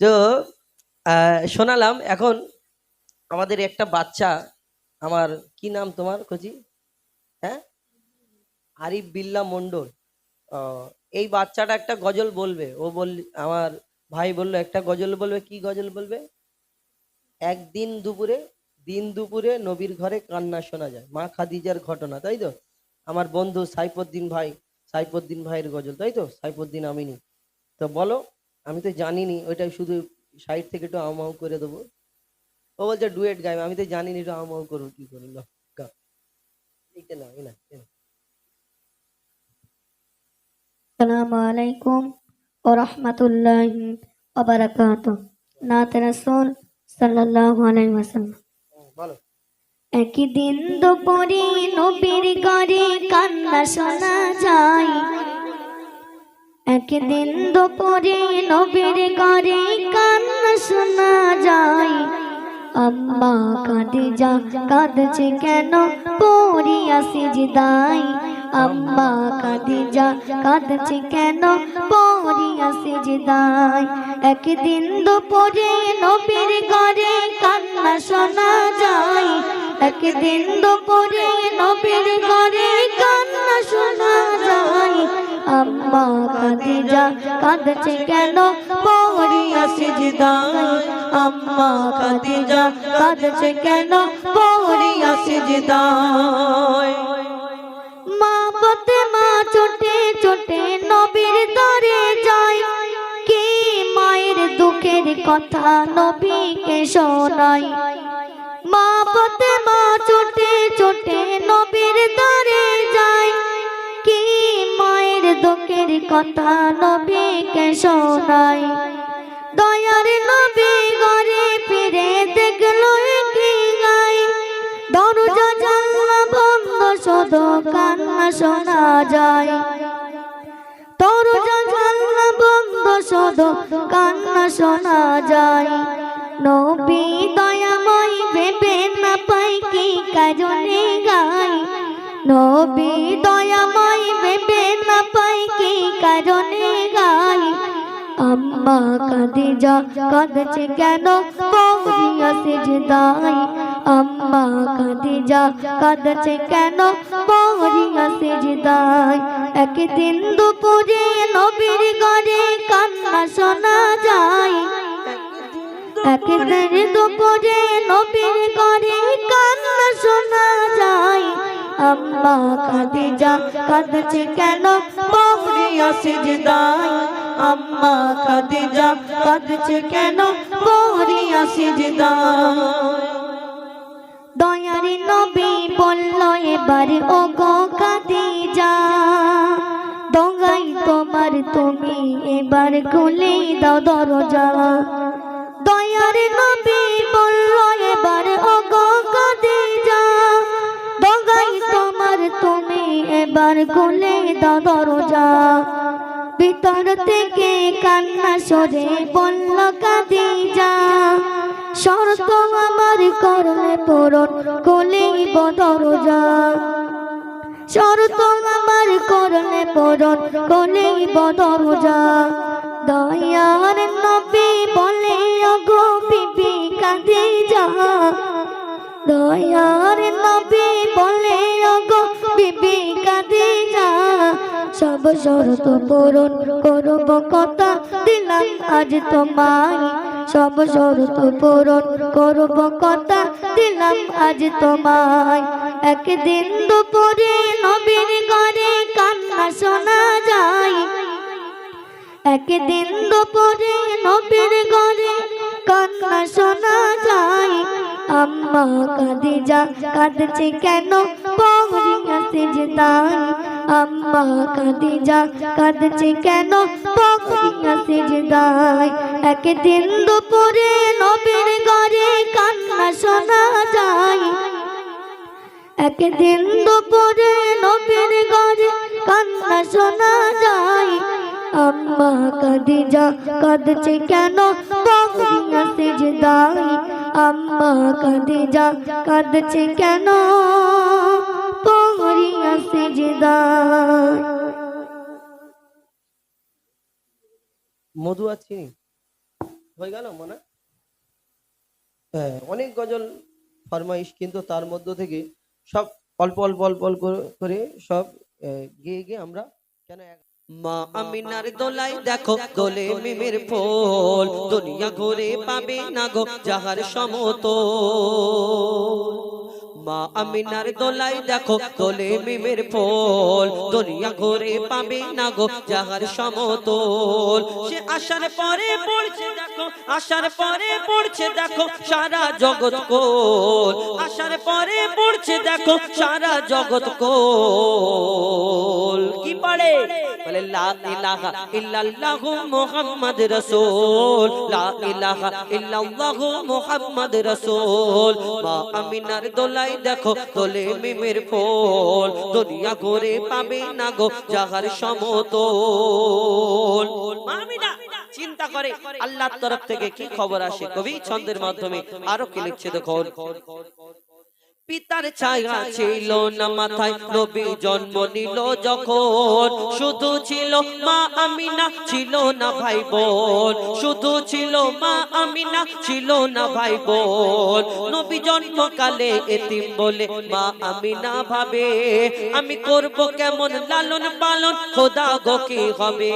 তো শোনালাম, এখন আমাদের একটা বাচ্চা, আমার, কি নাম তোমার কচি হ্যাঁ? আরিফ বিল্লা মন্ডল এই বাচ্চাটা একটা গজল বলবে। ও বল আমার ভাই বলল, একটা গজল বলবে, কি গজল বলবে? একদিন দুপুরে, দিন দুপুরে নবীর ঘরে কান্না শোনা যায়। মা খাদিজার ঘটনা, তাই তো? আমার বন্ধু সাইফুদ্দিন ভাই, সাইফুদ্দিন ভাইয়ের গজল, তাই তো? সাইফুদ্দিন আমিনি। তো বলো আমি তো জানিনি ওইটা শুধু সাইড থেকে একটু আম আউ করে দেবো। ও বলছে ডুয়েট গাইবে আমি তো জানিনি একটু আম আউ করব কি করি সালামু আলাইকুম ও রহমতুল্লাহ অবরাকাত সাল্লাল্লাহু আলাইহি ওয়াসাল্লাম। একদিন দুপুরে নবীর ঘরে কান্না শোনা যায়। একদিন দুপুরে নবীর ঘরে কান্না শোনা যায়। আম্মা খাদিজা কাঁদছে কেন? পড়িয়া সিজদাই আম্মা খাদিজা কাঁদছে কেন? পড়িয়া সিজদাই একদিন দুপুরে নবীর ঘরে কান্না শোনা যায়। একদিন দুপুরে নবীর ঘরে কান্না শোনা আম্মা খাদিজা কাঁদছে কেন? পড়িয়া সিজদাই আম্মা খাদিজা কাঁদছে কেন? পড়িয়া সিজদাই মা পথে মা ছোটে ছোটে নবীর দরে যায়। কি মায়ের দুঃখের কথা নবীকে শোনাই মা পথে মা ছোটে ছোটে নবীর দরে যায়। দুঃখের কথা নবীকে শোনাই। দয়ার নবী ঘরে ফিরে দেখল দরজা, জানলা বন্ধ, শুধু কান্না শোনা যায়। দরজা, জানলা বন্ধ, শুধু কান্না শোনা যায়। নবী দয়াময় ভেবে না পাই কি কাজনে গাই। নবী দয়াময় আম্মা কাদিজা কাঁদছে কেন? পৌরিয়া সেজদাই। আম্মা কাদিজা কাঁদছে কেন? পৌরিয়া সেজদাই। একদিন দুপুরে নবীর ঘরে কান্না শোনা যায়। একদিন দুপুরে নবীর ঘরে কান্না শোনা যায়। আম্মা খাদিজা কাঁদছে কেন? পৌরিয়া সিজদাই। আম্মা খাদিজা কাঁদছে কেন? পৌরিয়া সিজদাই দয়ারি নবী বলল, এবার ও গো খাদিজা দঙ্গাই তোমার, তুমি এবার খুলে দাও দরজা। দয়ার নবী বলল, এবার ও গো খাদিজা দঙ্গাই তোমার, তুমি এবার খুলে দাও দরজা। ভিতর থেকে কান্না সরে বলল, কাদিজা, শর্ত আমার করলে পূরণ কলেই দরজা। শর্ত আমার করলে পূরণ কলেই দরজা। দয়ার নবী বলে গো বিবি, কাদিজা। দয়ার নবী বলে গো বিবি, কাদিজা। সব শরত পূরণ করব। কথা দিলাম আজ তোমায়। সব শরত পূরণ করব। কথা দিলাম আজ তোমায়। একদিন দুপুরে নবীর ঘরে কান্না শোনা যায়। একদিন দুপুরে নবীর ঘরে কান্না শোনা যায়। আম্মা কাদিজা কাঁদছে কেন? পৌরিয়া সেজদাই আম্মা কাদিজা কাঁদছে কেন? পৌরিয়া সেজদাই একদিন দুপুরে নবীর ঘরে কান্না শোনা যায়। একদিন দুপুরে নবীর ঘরে কান্না শোনা যায়। আম্মা কাদিজা কাঁদছে কেন? পৌরিয়া সেজদাই আম্মা কাদিজা কাঁদছে কেন? মধু আর চিনি? হয়ে গেল মনে? হ্যাঁ অনেক গজল ফরমাইশ কিন্তু তার মধ্য থেকে সব অল্প অল্প অল্প অল্প করে সব গিয়ে গিয়ে আমরা কেন মা আমিনার দোলাই দেখো দোলে মিমের ফুল। দুনিয়া ঘুরে পাবে না গো যাহার সমতো মা আমিনার দোলাই দেখো দোলে মিমের ফল। দুনিয়া ঘরে পাবে না গো যাহার সমতল। সে আসার পরে পড়ছে দেখো আসার পরে পড়ছে দেখো সারা জগৎ কোল। আসার পরে পড়ছে দেখো সারা জগৎ কোল। লা আমিনার দোলাই দেখো মিমের দুনিয়া পাবে না গো যাহার চিন্তা করে, আল্লাহর তরফ থেকে কি খবর আসে? কবি ছন্দের মাধ্যমে আরও কি লিখছে দেখো পিতার ছায়া ছিল না মাথায় নবী জন্ম নিল যখন। শুধু ছিল মা আমিনা ছিল না ভাই বোন শুধু ছিল মা আমিনা ছিল না ভাই বোন নবী জন্মকালে এতিম বলে মা আমিনা ভাবে আমি করব কেমন লালন পালন খোদা গো কি হবে?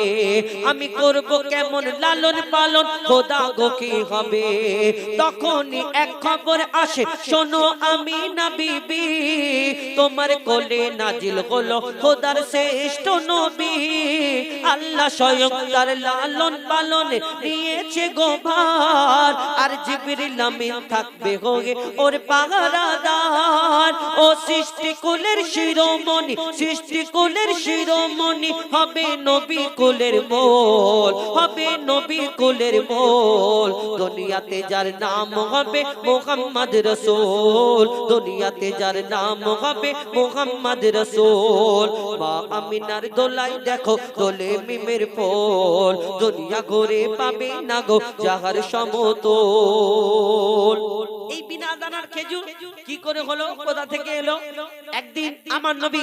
আমি করব কেমন লালন পালন খোদা গো কি হবে? তখনই এক খবর আসে শোনো আমি না বিবি তোমার কোলে নাজিল হলো খোদার শ্রেষ্ঠ নবী। আল্লাহ স্বয়ং তার লালন পালনে নিয়েছে গোভার আর জিবরিল আমিন থাকবে হয়ে ওর পাহারাদার। ও সৃষ্টি কুলের শিরোমণি, সৃষ্টি কুলের শিরোমণি, হবে নবী কুলের মোল, হবে নবী কুলের মোল। দুনিয়াতে যার নাম হবে মোহাম্মদ রসুল দুনিয়াতে যার নাম হবে মোহাম্মদ রসুল। মা আমিনার দোলাই দেখো, দোলে মিমের ফল। দুনিয়া ঘুরে পাবে না গো যাহার সমতল। এই বিনা দানার খেজুর কি করে হলো? কোথা থেকে এলো? একদিন আমার নবী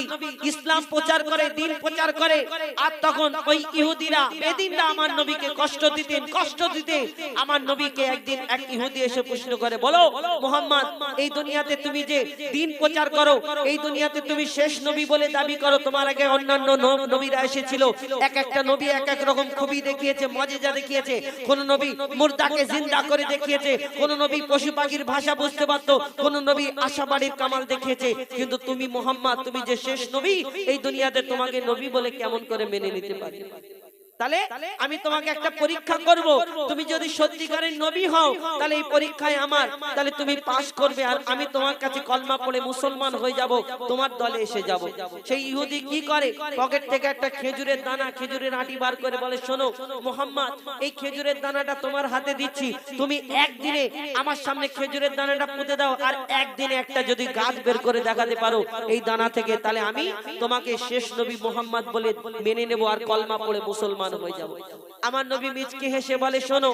ইসলাম প্রচার করে, দিন প্রচার করে, আর তখন ওই ইহুদিরা, বেদিনরা আমার নবীকে কষ্ট দিতেন, কষ্ট দিতে আমার নবীকে একদিন এক ইহুদি এসে প্রশ্ন করে, বলো, মোহাম্মদ, এই দুনিয়াতে তুমি যে দিন প্রচার করো, এই দুনিয়াতে তুমি শেষ নবী বলে দাবি করো। তোমার আগে অন্যান্য নবীরা এসেছিল। এক একটা নবী এক এক রকম খুবই দেখিয়েছে, মজেজা দেখিয়েছে। কোন নবী মুর্দাকে জিন্দা করে দেখিয়েছে। কোন নবী পশু পাখির ভাষা বুঝতে পারতো কোন নবী আশাবাড়ির কামাল দেখিয়েছে। কিন্তু তুমি মোহাম্মদ, তুমি যে শেষ নবী, এই দুনিয়াতে তোমাকে নবী বলে কেমন করে মেনে নিতে পারি? তাহলে আমি তোমাকে একটা পরীক্ষা করব। তুমি যদি সত্যিকারের নবী হও তাহলে এই পরীক্ষায় আমার তাহলে তুমি পাস করবে। আর আমি তোমার কাছে কলমা পড়ে মুসলমান হয়ে যাব। তোমার দলে এসে যাব। সেই ইহুদি কি করে? পকেট থেকে একটা খেজুরের দানা খেজুরের আটি বার করে বলে শোনো মোহাম্মদ এই খেজুরের দানাটা তোমার হাতে দিচ্ছি। তুমি একদিনে আমার সামনে খেজুরের দানাটা পুঁতে দাও। আর একদিনে একটা যদি গাছ বের করে দেখাতে পারো এই দানা থেকে তাহলে আমি তোমাকে শেষ নবী মোহাম্মদ বলে মেনে নেব আর কলমা পড়ে মুসলমান হয়ে যাব। আমার নবী মিচকে হেসে বলে শোনো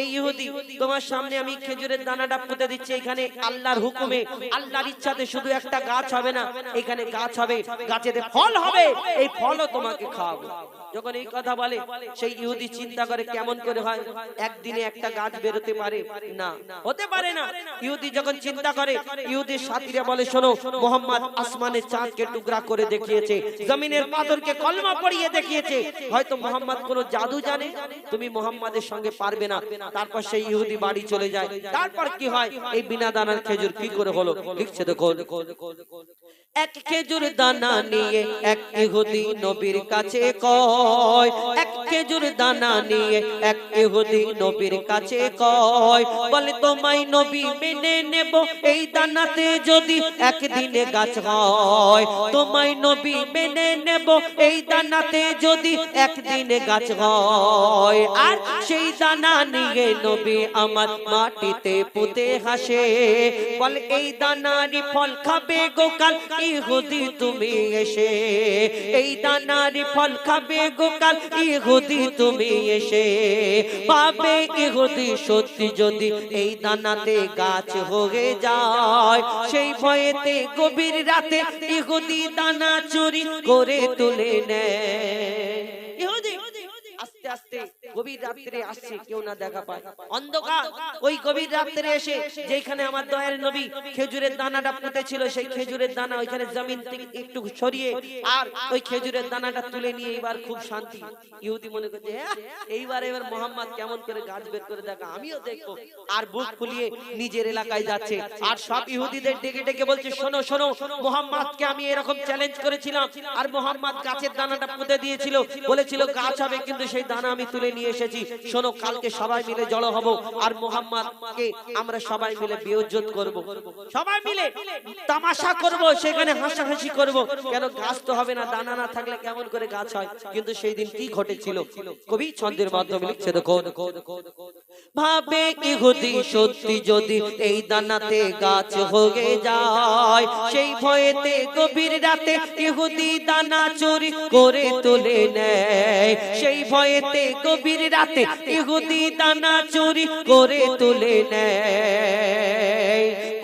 এই ইহুদি তোমার সামনে আমি খেজুরের দানাটা পুঁতে দিচ্ছি এখানে আল্লাহর হুকুমে আল্লাহর ইচ্ছাতে শুধু একটা গাছ হবে না এখানে গাছ হবে গাছেতে ফল হবে এই ফলও তোমাকে খাওয়াবো। যখন এই কথা বলে সেই ইহুদি চিন্তা করে কেমন করে হয় একদিনে একটা গাছ বেরোতে পারে? না হতে পারে না। ইহুদি যখন চিন্তা করে ইহুদির সাথীরা বলে শোনো মোহাম্মদ আসমানের চাঁদকে টুকরা করে দেখিয়েছে জমিনের পাথরকে কলমা পড়িয়ে দেখিয়েছে হয়তো মোহাম্মদ কোনো জাদু জানে? তুমি মোহাম্মদের সঙ্গে পারবে না। তারপর সেই ইহুদি বাড়ি চলে যায়। তারপর কি হয়? এই বিনা দানার খেজুর কি করে হলো? লিখছে দেখো এক খেজুর দানা নিয়ে এক ইহুদি নবীর কাছে কয়, এক খেজুর দানা নিয়ে এক ইহুদি নবীর কাছে কয়, বলে তোমায় নবী মেনে নেব এই দানাতে যদি একদিনে গাছ হয়। তোমায় নবী মেনে নেব এই দানাতে যদি একদিনে গাছ হয়। আর সেই দানা নিয়ে নবী আমার মাটিতে পুঁতে হাসে। বলে, এই দানারই ফল খাবে গোকাল ইহুদি তুমি এসে। এই দানারই ফল খাবে গোকাল ইহুদি তুমি এসে। পাবে ইহুদি সত্যি যদি এই দানাতে গাছ হয়ে যায়। সেই ভয়েতে গভীর রাতে ইহুদি দানা চুরি করে তুলে নেয়। das Ding. গভীর রাত্রে আসছে কেউ না দেখা পায়। অন্ধকার ওই গভীর রাত্রে এসে যেখানে আমার দয়ার নবী খেজুরের দানাটা পুঁতে ছিল সেই খেজুরের দানা ওইখানে জমিন থেকে একটু সরিয়ে আর ওই খেজুরের দানাটা তুলে নিয়ে এবার খুব শান্তি। ইহুদি মনে করছে "হ্যাঁ, এইবার এবার মোহাম্মদ কেমন করে গাছ বের করে দেখা আমিও দেখব। আর বুক ফুলিয়ে নিজের এলাকায় যাচ্ছে। আর সব ইহুদিদের ডেকে ডেকে বলছে শোনো শোনো মোহাম্মদকে আমি এরকম চ্যালেঞ্জ করেছিলাম। আর মোহাম্মদ গাছের দানাটা পুঁতে দিয়েছিল বলেছিল গাছ হবে কিন্তু সেই দানা আমি তুলে নিয়ে এসেছি। শোনো, কালকে সবাই মিলে জড়ো হব আর মোহাম্মদকে আমরা সবাই মিলে বিয়োজ্জত করব। সবাই মিলে তামাশা করব, সেখানে হাসাহাসি করব। কেন গাছ তো হবে না, দানা না থাকলে কেমন করে গাছ হয়? কিন্তু সেই দিন কি ঘটেছিল? কবি ছন্দের মাধ্যমে লিখছে, দেখো। ভাবে ইহুদি সত্যি যদি এই দানাতে গাছ হয়ে যায়, সেই ভয়েতে গভীর রাতে ইহুদি দানা চুরি করে তুলে নেয়। সেই ভয়েতে গভীর রাতে ইহুদি দানা চুরি করে তুলে নেয়।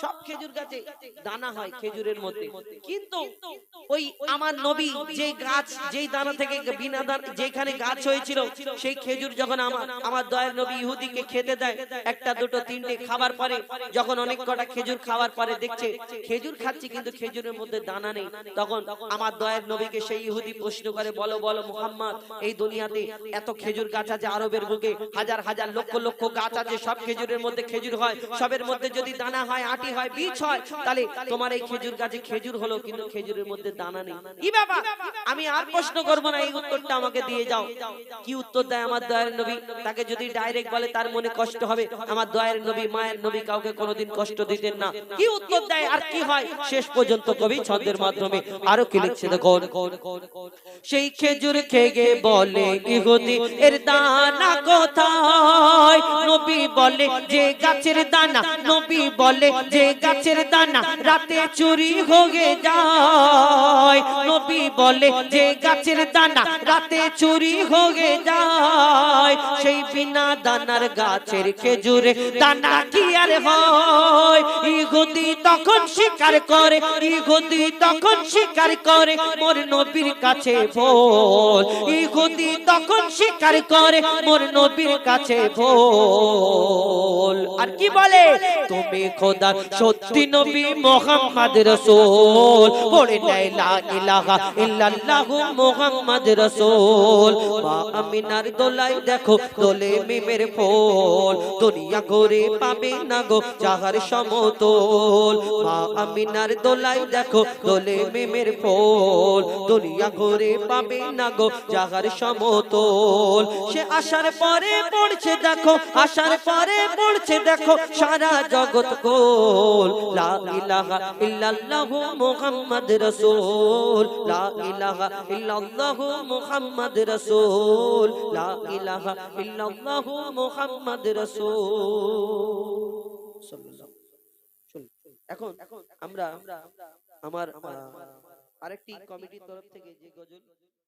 সব খেজুর গাছে দানা হয় খেজুরের মধ্যে। কিন্তু ওই আমার নবী যে গাছ, যেই দানা থেকে বিনা দানা যেখানে গাছ হয়েছিল, সেই খেজুর যখন আমার আমার দয়ার নবী ইহুদিকে খেতে দেয়, একটা, দুটো, তিনটে খাবার পরে যখন অনেক কটা খেজুর খাওয়ার পরে দেখছে, খেজুর খাচ্ছে কিন্তু খেজুরের মধ্যে দানা নেই। তখন আমার দয়ার নবীকে সেই ইহুদি প্রশ্ন করে, বলো বলো মুহাম্মদ, এই দুনিয়াতে এত খেজুর গাছ আছে আরবের বুকে? হাজার হাজার লক্ষ লক্ষ গাছ আছে, সব খেজুরের মধ্যে খেজুর হয়। সবের মধ্যে যদি দানা হয় আটি হয় বীজ হয় তাহলে তোমার এই খেজুর গাছে খেজুর হলো কিন্তু খেজুরের মধ্যে দানা নেই। ই বাবা আমি আর প্রশ্ন করব না এই উত্তরটা দিয়ে যাও। কি উত্তর দেয় আমার দয়ার নবী? তাকে যদি ডাইরেক্ট বলে, তার মনে কষ্ট হবে। আমার দয়ার নবী, মায়ের নবী কাউকে কোনোদিন কষ্ট দিতেন না। কি উত্তর দেয়? আর কি হয়? শেষ পর্যন্ত কবি ছন্দের মাধ্যমে আরও কি লিখছে দেখো সেই খেজুর খেগে বলে, ইহুদি, এর দানা কোথায়? নবী বলে, যে গাছের দানা। নবী বলে, যে গাছের দানা রাতে চুরি হয়ে যায়। বলে যে গাছের দানা রাতে চুরি হয়ে যায়, সেই বিনা দানার গাছের খেজুরে দানা কি আর হয়? ইহুদি তখন স্বীকার করে, ইহুদি তখন স্বীকার করে, মোর নবীর কাছে ভোল। ইহুদি তখন স্বীকার করে, মোর নবীর কাছে ভোল। আর কি বলে? তুমি খোদা, সত্যি নবী মোহাম্মদ রসুল, পড়ে নেয় লা ইলাহা ইল্লাল্লাহু মোহাম্মদ রসুল। মা আমিনার দোলাই দেখো, দোলে মিমের ফোল। দুনিয়া করে পাবে না গো যাহার সমতল। মা আমিনার দোলাই দেখো, দোলে মিমের ফোল। দুনিয়া করে পাবে না গো যাহার সমতল। সে আসার পরে পড়ছে দেখো আসার পরে পড়ছে দেখো সারা জগৎ গোল। লা ইলাহা ইল্লাল্লাহু মুহাম্মদ রাসূল। লা ইলাহা ইল্লাল্লাহু মুহাম্মাদ রাসূল লা ইলাহা ইল্লাল্লাহু মুহাম্মাদ রাসূল এখন আমরা আমার আরেকটি কমিটির তরফ থেকে যে গজল